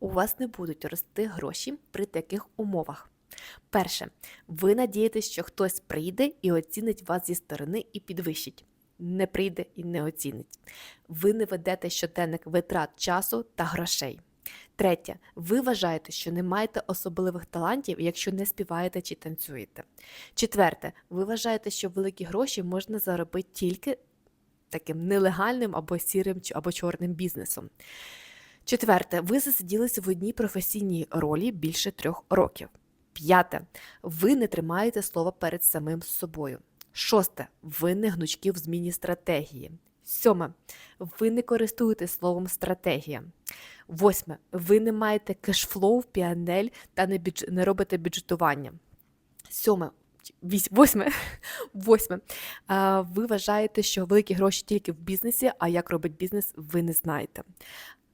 у вас не будуть рости гроші при таких умовах. Перше, ви надієтесь, що хтось прийде і оцінить вас зі сторони і підвищить. Не прийде і не оцінить. Ви не ведете щоденник витрат часу та грошей. Третє, ви вважаєте, що не маєте особливих талантів, якщо не співаєте чи танцюєте. Четверте, ви вважаєте, що великі гроші можна заробити тільки таким нелегальним або сірим або чорним бізнесом. Четверте, ви засиділися в одній професійній ролі більше трьох років. П'яте, ви не тримаєте слова перед самим собою. Шосте, ви не гнучки в зміні стратегії. Сьоме, ви не користуєтесь словом стратегія. Восьме, ви не маєте кешфлоу, піанель та не, бюдж... не робите бюджетування. Сьоме, восьме, восьме. Ви вважаєте, що великі гроші тільки в бізнесі, а як робить бізнес, ви не знаєте.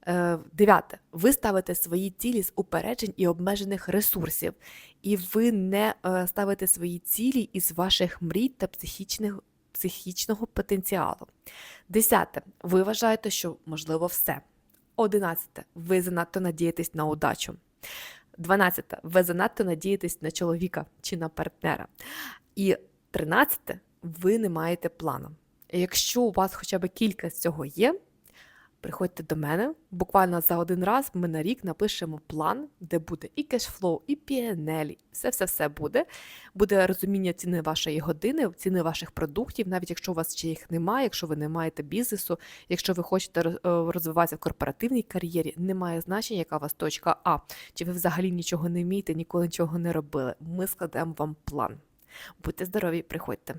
Е, Дев'яте. Ви ставите свої цілі з упереджень і обмежених ресурсів, і ви не е, ставите свої цілі із ваших мрій та психічних, психічного потенціалу. Десяте. Ви вважаєте, що можливо все. Одинадцяте. Ви занадто надієтесь на удачу. Дванадцяте. Ви занадто надієтесь на чоловіка чи на партнера. І тринадцяте. Ви не маєте плану. Якщо у вас хоча б кілька з цього є, приходьте до мене. Буквально за один раз ми на рік напишемо план, де буде і кешфлоу, і PNL, все-все-все буде. Буде розуміння ціни вашої години, ціни ваших продуктів, навіть якщо у вас ще їх немає, якщо ви не маєте бізнесу, якщо ви хочете е, розвиватися в корпоративній кар'єрі, немає значення, яка у вас точка А, чи ви взагалі нічого не вмієте, ніколи нічого не робили. Ми складемо вам план. Будьте здорові, приходьте.